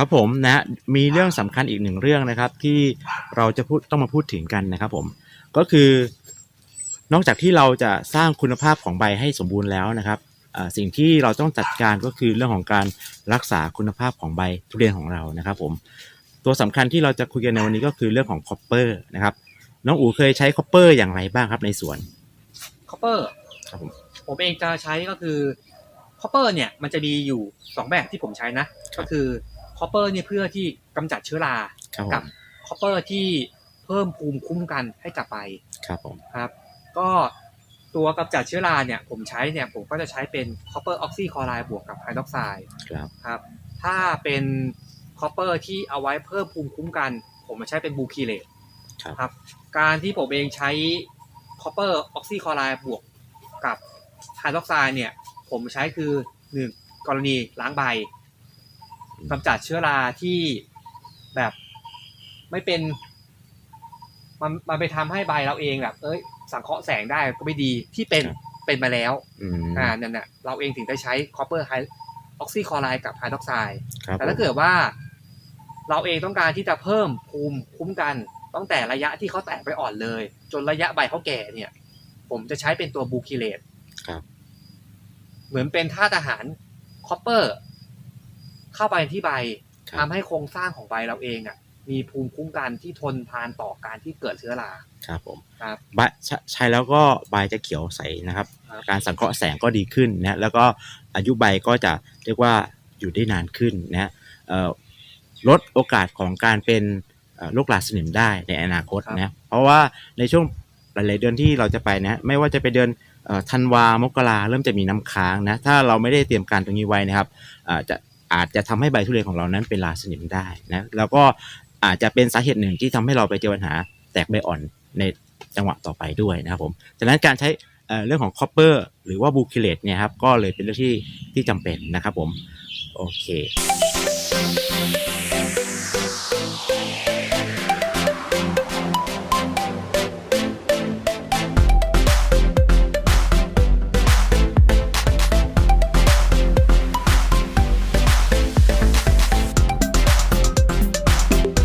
ครับผมนะฮะมีเรื่องสำคัญอีกหนึ่งเรื่องนะครับ ที่เราจะพูดต้องมาพูดถึงกันนะครับ ผมก็คือนอกจากที่เราจะสร้างคุณภาพของใบให้สมบูรณ์แล้วนะครับอ่าสิ่งที่เราต้องจัดการก็คือเรื่องของการรักษาคุณภาพของใบทุเรียนของเรานะครับ ผม ตัวสำคัญที่เราจะคุยกันในวันนี้ก็คือเรื่องของคอปเปอร์นะครับ น้องอูเคยใช้คอปเปอร์อย่างไรบ้างครับในสวนคอปเปอร์ครับผมผมเองจะใช้ก็คือคอปเปอร์เนี่ยมันจะมีอยู่สองแบบที่ผมใช้นะ ก็คือ คอปเปอร์เนี่ยเพื่อที่กำจัดเชื้อราครับผกับมคอปเปอร์ที่เพิ่มภูมิคุ้มกันให้กับใบครับผมครับ ก็ตัวกำจัดเชื้อราเนี่ย ผมใช้เนี่ยผมก็จะใช้เป็นคอปเปอร์ออกซิคลอไรด์บวกกับไฮดรอกไซด์ครับครับถ้าเป็นคอปเปอร์ที่เอาไว้เพิ่มภูมิคุ้มกัน ผมจะใช้เป็นบูคีเลตครับครับการที่ผมเองใช้คอปเปอร์ออกซิคลอไรด์บวกกับไฮดรอกไซด์เนี่ย ผมใช้คือหนึ่งกรณีล้างใบ กำจัดเชื้อราที่แบบไม่เป็น มันมันไปทำให้ใบเราเองแบบ เอ้ย สังเคราะห์แสงได้ก็ไม่ดีที่เป็นครับเป็นมาแล้วอืมอ่านั่นน่ะเราเองถึงได้ใช้คอปเปอร์ไฮออกซิคลอไรด์กับไฮดรอกไซด์ครับแต่ถ้าเกิดว่า เราเองต้องการที่จะเพิ่มภูมิคุ้มกันตั้งแต่ระยะที่เขาแตกไปอ่อนเลย จนระยะใบเขาแก่เนี่ย ผมจะใช้เป็นตัวบูคิเลตครับเหมือนเป็นท่าตุอาหารคอปเปอร์ เข้าไปที่ใบคทำรับให้โครงสร้างของใบเราเองอะ มีภูมิคุ้มกันที่ทนทานต่อการที่เกิดเชื้อราครับผมครับใบใช้ใช้แล้วก็ใบจะเขียวใสนะครับครับ การสังเคราะห์แสงก็ดีขึ้นนะแล้วก็อายุใบก็จะเรียกว่าอยู่ได้นานขึ้นนะเอ่อลดโอกาสของการเป็นเอ่อโรคราสนิมได้ในอนาคตนะเพราะว่าในช่วงหลายๆเดือนที่เราจะไปนะไม่ว่าจะเป็นเดือนเอ่อธันวามกราเริ่มจะมีน้ำค้างนะถ้าเราไม่ได้เตรียมการตรงนี้ไว้นะครับอาจจะ อาจจะทำให้ใบทุเรียนของเรานั้นเป็นลาสนิมได้นะแล้วก็อาจจะเป็นสาเหตุหนึ่งที่ทำให้เราไปเจอปัญหาแตกใบอ่อนในจังหวะต่อไปด้วยนะครับผมฉะนั้นการใช้เเรื่องของคอปเปอร์หรือว่าบูคิเลตเนี่ยครับก็เลยเป็นเรื่องที่ที่จำเป็นนะครับผม โอเค